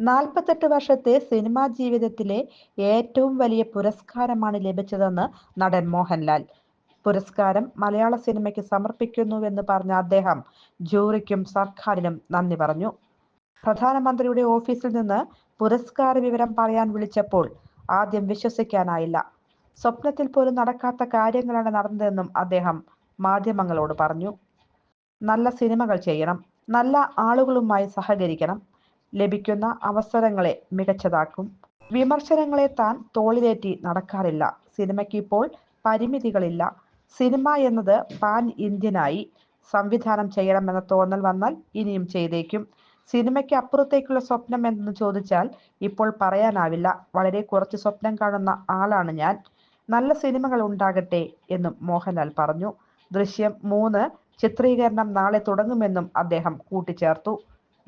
നാൽപ്പത്തെട്ട് വർഷത്തെ സിനിമാ ജീവിതത്തിലെ ഏറ്റവും വലിയ പുരസ്കാരമാണ് ലഭിച്ചതെന്ന് നടൻ മോഹൻലാൽ. പുരസ്കാരം മലയാള സിനിമയ്ക്ക് സമർപ്പിക്കുന്നുവെന്ന് പറഞ്ഞ അദ്ദേഹം ജൂറിക്കും സർക്കാരിനും നന്ദി പറഞ്ഞു. പ്രധാനമന്ത്രിയുടെ ഓഫീസിൽ നിന്ന് പുരസ്കാര വിവരം പറയാൻ വിളിച്ചപ്പോൾ ആദ്യം വിശ്വസിക്കാനായില്ല. സ്വപ്നത്തിൽ പോലും നടക്കാത്ത കാര്യങ്ങളാണ് നടന്നതെന്നും അദ്ദേഹം മാധ്യമങ്ങളോട് പറഞ്ഞു. നല്ല സിനിമകൾ ചെയ്യണം. നല്ല ആളുകളുമായി സഹകരിക്കണം. ലഭിക്കുന്ന അവസരങ്ങളെ മികച്ചതാക്കും. വിമർശനങ്ങളെ താൻ തോളിലേറ്റി നടക്കാറില്ല. സിനിമയ്ക്ക് ഇപ്പോൾ പരിമിതികളില്ല. സിനിമ എന്നത് പാൻ ഇന്ത്യനായി സംവിധാനം ചെയ്യണമെന്ന തോന്നൽ വന്നാൽ ഇനിയും ചെയ്തേക്കും. സിനിമയ്ക്ക് അപ്പുറത്തേക്കുള്ള സ്വപ്നം എന്തെന്ന് ചോദിച്ചാൽ ഇപ്പോൾ പറയാനാവില്ല. വളരെ കുറച്ച് സ്വപ്നം കാണുന്ന ആളാണ് ഞാൻ. നല്ല സിനിമകൾ ഉണ്ടാകട്ടെ എന്നും മോഹൻലാൽ പറഞ്ഞു. ദൃശ്യം മൂന്ന് ചിത്രീകരണം നാളെ തുടങ്ങുമെന്നും അദ്ദേഹം കൂട്ടിച്ചേർത്തു.